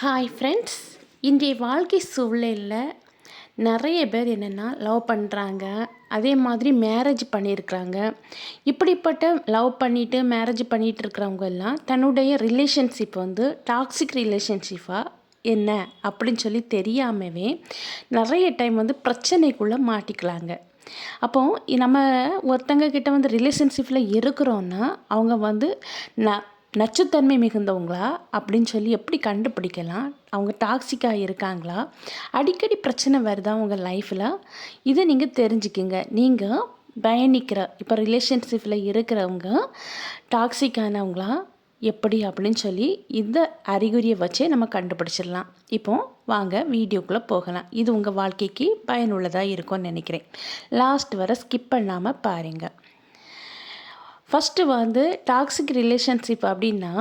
Hi friends இன்றைய வாழ்க்கை சூழலில் நிறைய பேர் என்னென்னா லவ் பண்ணுறாங்க அதே மாதிரி மேரேஜ் பண்ணியிருக்கிறாங்க. இப்படிப்பட்ட லவ் பண்ணிவிட்டு மேரேஜ் பண்ணிகிட்டு இருக்கிறவங்க எல்லாம் தன்னுடைய ரிலேஷன்ஷிப் வந்து டாக்ஸிக் ரிலேஷன்ஷிப்பாக என்ன அப்படின்னு சொல்லி தெரியாமவே நிறைய டைம் வந்து பிரச்சனைக்குள்ளே மாட்டிக்கலாங்க. அப்போது நம்ம ஒருத்தங்க கிட்ட வந்து ரிலேஷன்ஷிப்பில் இருக்கிறோன்னா அவங்க வந்து ந நச்சுத்தன்மை மிகுந்தவங்களா அப்படின்னு சொல்லி எப்படி கண்டுபிடிக்கலாம்? அவங்க டாக்ஸிக்காக இருக்காங்களா? அடிக்கடி பிரச்சனை வருதா உங்கள் லைஃப்பில் இதை நீங்கள் தெரிஞ்சுக்கிங்க. நீங்கள் பயணிக்கிற இப்போ ரிலேஷன்ஷிப்பில் இருக்கிறவங்க டாக்ஸிக்கானவங்களா எப்படி அப்படின்னு சொல்லி இந்த அறிகுறியை வச்சே நம்ம கண்டுபிடிச்சிடலாம். இப்போ வாங்க வீடியோக்குள்ளே போகலாம். இது உங்கள் வாழ்க்கைக்கு பயனுள்ளதாக இருக்கும்னு நினைக்கிறேன். லாஸ்ட் வர ஸ்கிப் பண்ணாமல் பாருங்கள் ஃபஸ்ட்டு வந்து டாக்ஸிக் ரிலேஷன்ஷிப் அப்படின்னா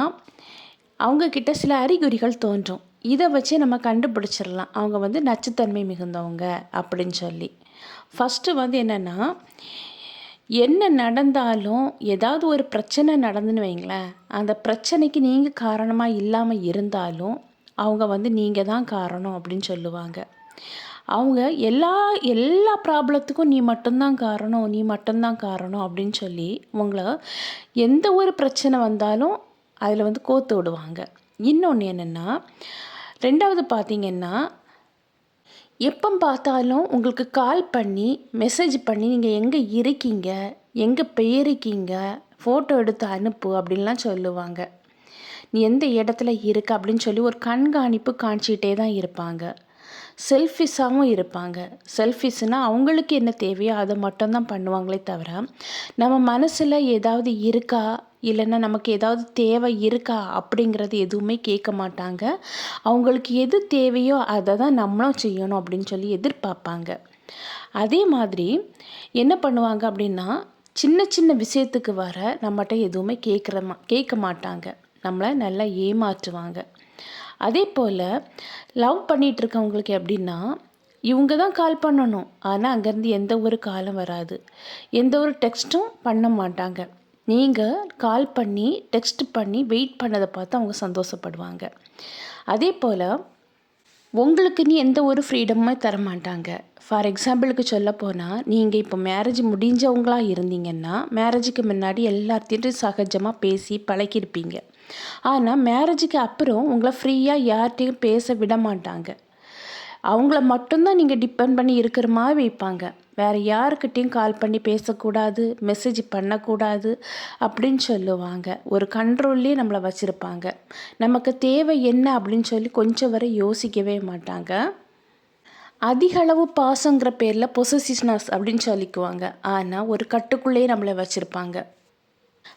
அவங்கக்கிட்ட சில அறிகுறிகள் தோன்றும். இதை வச்சே நம்ம கண்டுபிடிச்சிடலாம். அவங்க வந்து நச்சுத்தன்மை மிகுந்தவங்க அப்படின்னு சொல்லி. ஃபஸ்ட்டு வந்து என்னென்னா என்ன நடந்தாலும் ஏதாவது ஒரு பிரச்சனை நடந்துன்னு வைங்களேன். அந்த பிரச்சனைக்கு நீங்கள் காரணமாக இல்லாமல் இருந்தாலும் அவங்க வந்து நீங்கள் தான் காரணம் அப்படின்னு சொல்லுவாங்க. அவங்க எல்லா எல்லா ப்ராப்ளத்துக்கும் நீ மட்டும்தான் காரணம் நீ மட்டும்தான் காரணம் அப்படின்னு சொல்லி உங்களை எந்த ஒரு பிரச்சனை வந்தாலும் அதில் வந்து கோத்து விடுவாங்க. இன்னொன்று என்னென்னா ரெண்டாவது பார்த்திங்கன்னா எப்போ பார்த்தாலும் உங்களுக்கு கால் பண்ணி மெசேஜ் பண்ணி நீங்கள் எங்கே இருக்கீங்க? எங்கே போயிருக்கீங்க? ஃபோட்டோ எடுத்து அனுப்பு அப்படின்லாம் சொல்லுவாங்க. நீ எந்த இடத்துல இருக்க? அப்படின்னு சொல்லி ஒரு கண்காணிப்பு காமிச்சிக்கிட்டே தான் இருப்பாங்க. செல்ஃபிஷாகவும் இருப்பாங்க. செல்ஃபிஷ்னால் அவங்களுக்கு என்ன தேவையோ அதை மட்டும்தான் பண்ணுவாங்களே தவிர நம்ம மனசில் ஏதாவது இருக்கா? இல்லைன்னா நமக்கு ஏதாவது தேவை இருக்கா? அப்படிங்கிறது எதுவுமே கேட்க மாட்டாங்க. அவங்களுக்கு எது தேவையோ அதை தான் நம்மளும் செய்யணும் அப்படின்னு சொல்லி எதிர்பார்ப்பாங்க. அதே மாதிரி என்ன பண்ணுவாங்க அப்படின்னா சின்ன சின்ன விஷயத்துக்கு வர நம்மகிட்ட எதுவுமே கேட்குற மா கேட்க மாட்டாங்க. நம்மளை நல்லா ஏமாற்றுவாங்க. அதே போல் லவ் பண்ணிகிட்ருக்கவங்களுக்கு எப்படின்னா இவங்க தான் கால் பண்ணணும். ஆனால் அங்கேருந்து எந்த ஒரு காலம் வராது. எந்த ஒரு டெக்ஸ்ட்டும் பண்ண மாட்டாங்க. நீங்கள் கால் பண்ணி டெக்ஸ்ட் பண்ணி வெயிட் பண்ணதை பார்த்து அவங்க சந்தோஷப்படுவாங்க. அதே போல் உங்களுக்கு நீ எந்த ஒரு ஃப்ரீடமுமே தர மாட்டாங்க ஃபார் எக்ஸாம்பிளுக்கு சொல்ல போனால் நீங்கள் இப்போ மேரேஜ் முடிஞ்சவங்களாக இருந்தீங்கன்னா மேரேஜுக்கு முன்னாடி எல்லாத்தையும் சகஜமாக பேசி பழகிருப்பீங்க ஆனால் மேரேஜுக்கு அப்புறம் உங்களை ஃப்ரீயாக யார்கிட்டையும் பேச விட மாட்டாங்க. அவங்கள மட்டும்தான் நீங்கள் டிபெண்ட் பண்ணி இருக்கிற மாதிரி வைப்பாங்க. வேறு யாருக்கிட்டேயும் கால் பண்ணி பேசக்கூடாது மெசேஜ் பண்ணக்கூடாது அப்படின்னு சொல்லுவாங்க. ஒரு கண்ட்ரோல்லே நம்மளை வச்சுருப்பாங்க. நமக்கு தேவை என்ன அப்படின்னு சொல்லி கொஞ்சம் வரை யோசிக்கவே மாட்டாங்க. அதிகளவு பாசங்கிற பேரில் பொசசிஸ்னஸ் அப்படின்னு சொல்லிக்குவாங்க. ஆனால் ஒரு கட்டுக்குள்ளேயே நம்மளை வச்சுருப்பாங்க.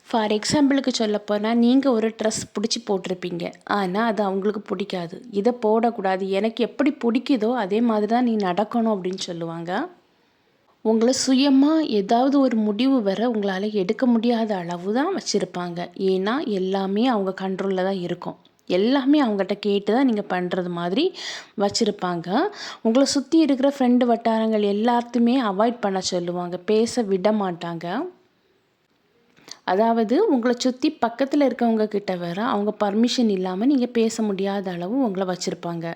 ஃபார் எக்ஸாம்பிளுக்கு சொல்லப்போனால் நீங்கள் ஒரு ட்ரெஸ் பிடிச்சி போட்டிருப்பீங்க. ஆனால் அது அவங்களுக்கு பிடிக்காது. இதை போடக்கூடாது. எனக்கு எப்படி பிடிக்குதோ அதே மாதிரி தான் நீ நடக்கணும் அப்படின்னு சொல்லுவாங்க. உங்களை சுயமாக ஏதாவது ஒரு முடிவு வர உங்களால் எடுக்க முடியாத அளவு தான் வச்சுருப்பாங்க. ஏன்னா எல்லாமே அவங்க கண்ட்ரோலில் தான் இருக்கும். எல்லாமே அவங்ககிட்ட கேட்டு தான் நீங்கள் பண்ணுறது மாதிரி வச்சுருப்பாங்க. உங்களை சுற்றி இருக்கிற ஃப்ரெண்டு வட்டாரங்கள் எல்லாத்தையுமே அவாய்ட் பண்ண சொல்லுவாங்க. பேச விட மாட்டாங்க. அதாவது உங்களை சுற்றி பக்கத்தில் இருக்கவங்க கிட்ட வர அவங்க பர்மிஷன் இல்லாமல் நீங்கள் பேச முடியாத அளவு உங்களை வச்சுருப்பாங்க.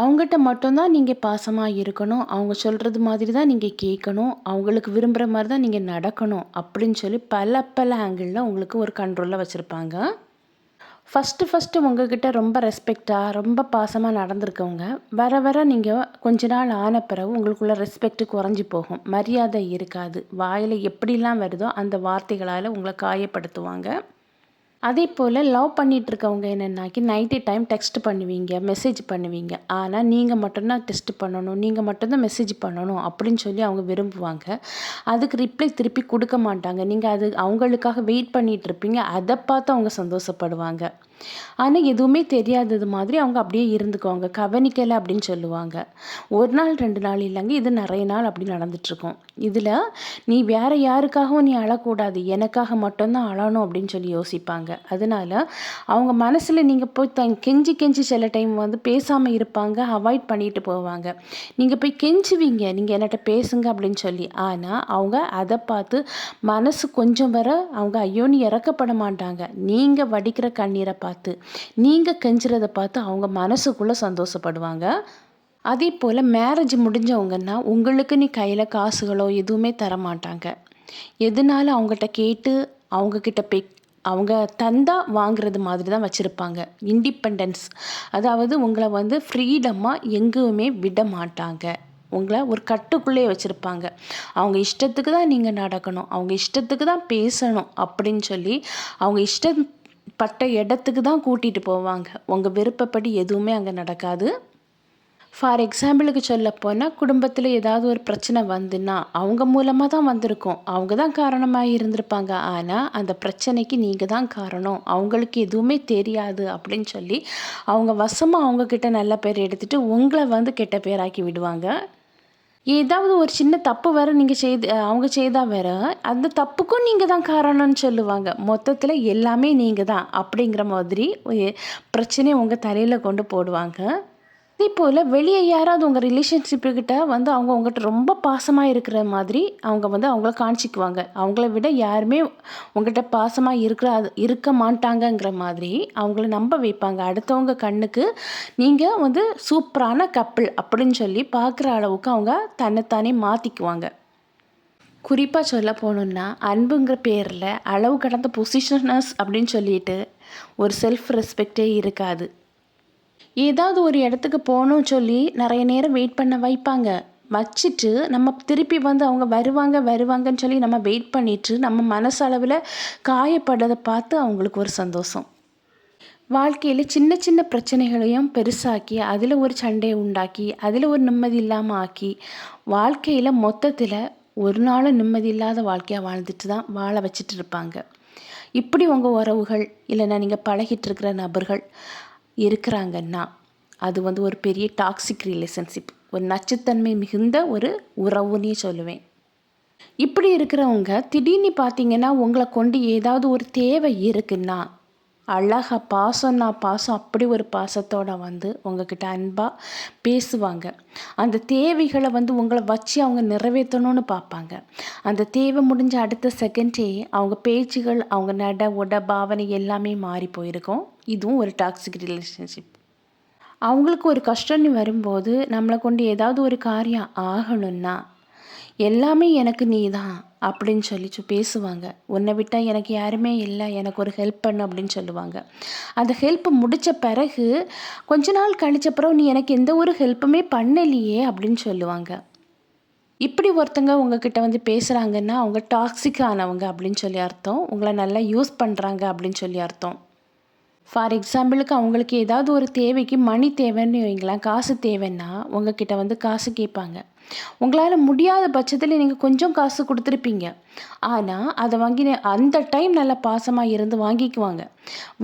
அவங்ககிட்ட மட்டும்தான் நீங்கள் பாசமாக இருக்கணும். அவங்க சொல்கிறது மாதிரி தான் நீங்கள் கேட்கணும். அவங்களுக்கு விரும்புகிற மாதிரி தான் நீங்கள் நடக்கணும் அப்படின்னு சொல்லி பல பல ஆங்கிளில் உங்களுக்கு ஒரு கண்ட்ரோலில் வச்சுருப்பாங்க. ஃபஸ்ட்டு ஃபஸ்ட்டு உங்ககிட்ட ரொம்ப ரெஸ்பெக்டாக ரொம்ப பாசமாக நடந்திருக்கவங்க வர வர நீங்கள் கொஞ்ச நாள் ஆன பிறகு உங்களுக்குள்ள ரெஸ்பெக்ட் குறைஞ்சி போகும். மரியாதை இருக்காது. வாயில் எப்படிலாம் வருதோ அந்த வார்த்தைகளால் உங்களை காயப்படுத்துவாங்க. அதே போல் லவ் பண்ணிகிட்டு இருக்கவங்க என்னென்னாக்கி நைட்டு டைம் டெக்ஸ்ட் பண்ணுவீங்க மெசேஜ் பண்ணுவீங்க. ஆனால் நீங்கள் மட்டும்தான் டெஸ்ட் பண்ணணும் நீங்கள் மட்டும்தான் மெசேஜ் பண்ணணும் அப்படின்னு சொல்லி அவங்க விரும்புவாங்க. அதுக்கு ரிப்ளை திருப்பி கொடுக்க மாட்டாங்க. நீங்கள் அது அவங்களுக்காக வெயிட் பண்ணிகிட்டு இருப்பீங்க அதை பார்த்து அவங்க சந்தோஷப்படுவாங்க. ஆனால் எதுவுமே தெரியாதது மாதிரி அவங்க அப்படியே இருந்துக்குவாங்க. கவனிக்கலை அப்படின்னு சொல்லுவாங்க. ஒரு நாள் ரெண்டு நாள் இல்லைங்க. இது நிறைய நாள் அப்படி நடந்துட்டுருக்கோம். இதில் நீ வேறு யாருக்காகவும் நீ அழக்கூடாது. எனக்காக மட்டும்தான் அழணும் அப்படின்னு சொல்லி யோசிப்பாங்க. அதனால் அவங்க மனசில் நீங்கள் போய் த கெஞ்சி கெஞ்சி சில டைம் வந்து பேசாமல் இருப்பாங்க. அவாய்ட் பண்ணிட்டு போவாங்க. நீங்கள் போய் கெஞ்சுவீங்க. நீங்கள் என்கிட்ட பேசுங்க அப்படின்னு சொல்லி. ஆனால் அவங்க அதை பார்த்து மனசு கொஞ்சம் வர அவங்க ஐயோன்னு இறக்கப்பட மாட்டாங்க. நீங்கள் வடிக்கிற கண்ணீரை பார்த்து பார்த்து. நீங்கள் கெஞ்சுறத பார்த்து அவங்க மனசுக்குள்ளே சந்தோஷப்படுவாங்க. அதே போல் மேரேஜ் முடிஞ்சவங்கன்னா உங்களுக்கு நீ கையில் காசுகளோ எதுவுமே தர மாட்டாங்க அவங்ககிட்ட கேட்டு அவங்கக்கிட்ட பே அவங்க தந்தா வாங்குறது மாதிரி தான் வச்சுருப்பாங்க. இண்டிபெண்டன்ஸ் அதாவது உங்களை வந்து ஃப்ரீடமாக எங்கேயுமே விட மாட்டாங்க. உங்களை ஒரு கட்டுக்குள்ளேயே வச்சுருப்பாங்க. அவங்க இஷ்டத்துக்கு தான் நீங்கள் நடக்கணும். அவங்க இஷ்டத்துக்கு தான் பேசணும் அப்படின்னு சொல்லி அவங்க பட்ட இடத்துக்கு தான் கூட்டிகிட்டு போவாங்க. உங்கள் விருப்பப்படி எதுவுமே அங்கே நடக்காது. ஃபார் எக்ஸாம்பிளுக்கு சொல்ல போனால் குடும்பத்தில் ஏதாவது ஒரு பிரச்சனை வந்துன்னா அவங்க மூலமாக தான் வந்திருக்கும். அவங்க தான் காரணமாக இருந்திருப்பாங்க. ஆனால் அந்த பிரச்சனைக்கு நீங்கள் தான் காரணம். அவங்களுக்கு எதுவுமே தெரியாது அப்படின்னு சொல்லி அவங்க வசமாக அவங்கக்கிட்ட நல்ல பேர் எடுத்துகிட்டு உங்களை வந்து கெட்ட பேராக்கி விடுவாங்க. ஏதாவது ஒரு சின்ன தப்பு வேறு நீங்கள் செய்து அவங்க செய்தால் வேறு அந்த தப்புக்கும் நீங்கள் தான் காரணம்னு சொல்லுவாங்க. மொத்தத்தில் எல்லாமே நீங்கள் தான் அப்படிங்கிற மாதிரி பிரச்சனையை உங்கள் தலையில் கொண்டு போடுவாங்க. அதே போல் வெளியே யாராவது உங்கள் ரிலேஷன்ஷிப்புக்கிட்ட வந்து அவங்க உங்கள்கிட்ட ரொம்ப பாசமாக இருக்கிற மாதிரி அவங்க வந்து அவங்கள காமிச்சிக்குவாங்க அவங்கள விட யாருமே உங்கள்கிட்ட பாசமாக இருக்கிற இருக்க மாட்டாங்கங்கிற மாதிரி அவங்கள நம்ப வைப்பாங்க. அடுத்தவங்க கண்ணுக்கு நீங்கள் வந்து சூப்பரான கப்பிள் அப்படின்னு சொல்லி பார்க்குற அளவுக்கு அவங்க தன்னைத்தானே மாற்றிக்குவாங்க குறிப்பாக சொல்ல போகணுன்னா அன்புங்கிற பேரில் அளவு கடந்த பொசிஷனஸ் அப்படின்னு சொல்லிட்டு ஒரு செல்ஃப் ரெஸ்பெக்டே இருக்காது. ஏதாவது ஒரு இடத்துக்கு போகணும் சொல்லி நிறைய நேரம் வெயிட் பண்ண வைப்பாங்க. வச்சுட்டு நம்ம திருப்பி வந்து அவங்க வருவாங்க வருவாங்கன்னு சொல்லி நம்ம வெயிட் பண்ணிட்டு நம்ம மனசளவில் காயப்படுறதை பார்த்து அவங்களுக்கு ஒரு சந்தோஷம். வாழ்க்கையில் சின்ன சின்ன பிரச்சனைகளையும் பெருசாக்கி அதில் ஒரு சண்டையை உண்டாக்கி அதில் ஒரு நிம்மதி இல்லாமல் ஆக்கி வாழ்க்கையில் மொத்தத்தில் ஒரு நாளும் நிம்மதி இல்லாத வாழ்க்கையாக வாழ்ந்துட்டு தான் வாழ வச்சுட்டு இருப்பாங்க. இப்படி உங்கள் உறவுகள் இல்லைன்னா நீங்கள் பழகிட்டு இருக்கிற நபர்கள் இருக்கிறாங்கன்னா அது வந்து ஒரு பெரிய டாக்ஸிக் ரிலேஷன்ஷிப் ஒரு நச்சுத்தன்மை மிகுந்த ஒரு உறவுன்னே சொல்லுவேன். இப்படி இருக்கிறவங்க திடீர்னு பார்த்தீங்கன்னா உங்களை கொண்டு ஏதாவது ஒரு தேவை இருக்குன்னா அழகாக பாசம்னா பாசம் அப்படி ஒரு பாசத்தோடு வந்து உங்ககிட்ட அன்பாக பேசுவாங்க. அந்த தேவைகளை வந்து உங்களை வச்சு அவங்க நிறைவேற்றணும்னு பார்ப்பாங்க. அந்த தேவை முடிஞ்ச அடுத்த செகண்டே அவங்க பேச்சுகள் அவங்க நட உட பாவனை எல்லாமே மாறி போயிருக்கும். இதுவும் ஒரு டாக்ஸிக் ரிலேஷன்ஷிப் அவங்களுக்கு ஒரு கஷ்டம்னு வரும்போது நம்மளை கொண்டு ஏதாவது ஒரு காரியம் ஆகணும்னா எல்லாமே எனக்கு நீ தான் அப்படின்னு சொல்லி பேசுவாங்க. உன்னை விட்டால் எனக்கு யாருமே இல்லை எனக்கு ஒரு ஹெல்ப் பண்ணு அப்படின்னு சொல்லுவாங்க. அந்த ஹெல்ப் முடித்த பிறகு கொஞ்ச நாள் கழிச்ச பிறகு நீ எனக்கு எந்த ஒரு ஹெல்ப்புமே பண்ணலையே அப்படின்னு சொல்லுவாங்க. இப்படி ஒருத்தங்க உங்ககிட்ட வந்து பேசுகிறாங்கன்னா அவங்க டாக்ஸிக் ஆனவங்க அப்படின்னு சொல்லி அர்த்தம். உங்களை நல்லா யூஸ் பண்ணுறாங்க அப்படின்னு சொல்லி அர்த்தம். ஃபார் எக்ஸாம்பிளுக்கு அவங்களுக்கு ஏதாவது ஒரு தேவைக்கு மணி தேவைன்னு வைங்களேன் காசு தேவைன்னா உங்ககிட்ட வந்து காசு கேட்பாங்க. உங்களால் முடியாத பட்சத்தில் நீங்கள் கொஞ்சம் காசு கொடுத்துருப்பீங்க. ஆனால் அதை வாங்கி அந்த டைம் நல்லா பாசமாக இருந்து வாங்கிக்குவாங்க.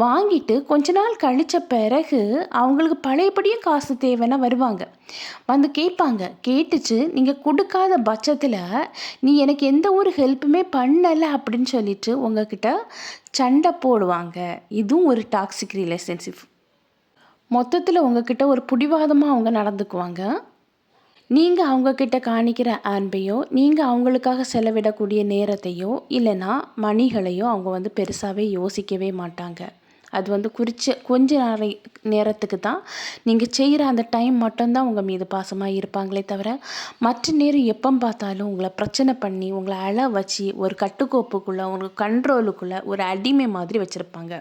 வாங்கிட்டு கொஞ்ச நாள் கழித்த பிறகு அவங்களுக்கு பழையபடியும் காசு தேவைன்னா வருவாங்க. வந்து கேட்பாங்க. கேட்டுச்சு நீங்கள் கொடுக்காத பட்சத்தில் நீ எனக்கு எந்த ஒரு ஹெல்ப்புமே பண்ணலை அப்படின்னு சொல்லிட்டு உங்ககிட்ட சண்டை போடுவாங்க. இதுவும் ஒரு டாக்ஸிக் ரிலேஷன்ஷிப் மொத்தத்தில் உங்ககிட்ட ஒரு பிடிவாதமாக அவங்க நடந்துக்குவாங்க. நீங்கள் அவங்கக்கிட்ட காணிக்கிற அன்பையோ நீங்கள் அவங்களுக்காக செலவிடக்கூடிய நேரத்தையோ இல்லைன்னா மணிகளையோ அவங்க வந்து பெருசாகவே யோசிக்கவே மாட்டாங்க. அது வந்து குறித்த கொஞ்ச நேர நேரத்துக்கு தான் நீங்கள் செய்கிற அந்த டைம் மட்டும்தான் உங்கள் மீது பாசமாக இருப்பாங்களே தவிர மற்ற நேரம் எப்போ பார்த்தாலும் உங்களை பிரச்சனை பண்ணி உங்களை அழ வச்சு ஒரு கட்டுக்கோப்புக்குள்ளே உங்களுக்கு கண்ட்ரோலுக்குள்ளே ஒரு அடிமை மாதிரி வச்சுருப்பாங்க.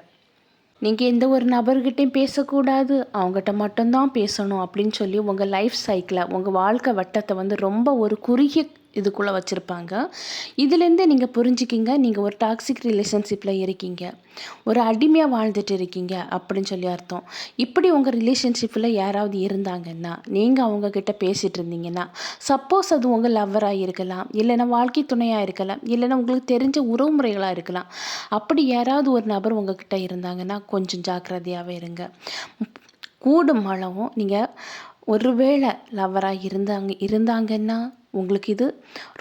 நீங்கள் எந்த ஒரு நபர்கிட்டையும் பேசக்கூடாது. அவங்ககிட்ட மட்டும்தான் பேசணும் அப்படின்னு சொல்லி உங்கள் லைஃப் சைக்கிளை உங்கள் வாழ்க்கை வட்டத்தை வந்து ரொம்ப ஒரு குறுகிய இதுக்குள்ளே வச்சுருப்பாங்க. இதுலேருந்து நீங்கள் புரிஞ்சுக்கிங்க. நீங்கள் ஒரு டாக்ஸிக் ரிலேஷன்ஷிப்பில் இருக்கீங்க. ஒரு அடிமையாக வாழ்ந்துட்டு இருக்கீங்க அப்படின்னு சொல்லி அர்த்தம். இப்படி உங்கள் ரிலேஷன்ஷிப்பில் யாராவது இருந்தாங்கன்னா நீங்கள் அவங்கக்கிட்ட பேசிகிட்டு இருந்தீங்கன்னா சப்போஸ் அது உங்கள் லவ்வராக இருக்கலாம் இல்லைன்னா வாழ்க்கை துணையாக இருக்கலாம் இல்லைன்னா உங்களுக்கு தெரிஞ்ச உறவுமுறைகளாக இருக்கலாம். அப்படி யாராவது ஒரு நபர் உங்ககிட்ட இருந்தாங்கன்னா கொஞ்சம் ஜாக்கிரதையாகவே இருங்க. கூடும் அளவும் நீங்கள் ஒருவேளை லவ்வராக இருந்தாங்க இருந்தாங்கன்னா உங்களுக்கு இது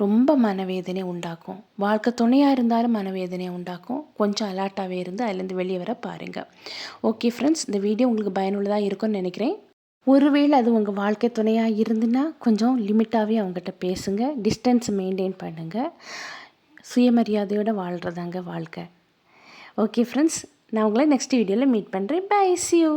ரொம்ப மனவேதனை உண்டாக்கும். வாழ்க்கை துணையாக இருந்தாலும் மனவேதனை உண்டாக்கும். கொஞ்சம் அலர்ட்டாகவே இருந்து அதுலேருந்து வெளியே வர பாருங்கள் ஓகே ஃப்ரெண்ட்ஸ் இந்த வீடியோ உங்களுக்கு பயனுள்ளதாக இருக்கும்னு நினைக்கிறேன். ஒருவேளை அது உங்கள் வாழ்க்கை துணையாக இருந்துன்னா கொஞ்சம் லிமிட்டாகவே அவங்ககிட்ட பேசுங்க. டிஸ்டன்ஸ் மெயின்டைன் பண்ணுங்கள் சுயமரியாதையோடு வாழ்கிறதாங்க வாழ்க்கை. ஓகே ஃப்ரெண்ட்ஸ் நான் உங்களை நெக்ஸ்ட் வீடியோவில் மீட் பண்ணுறேன் பை சி யூ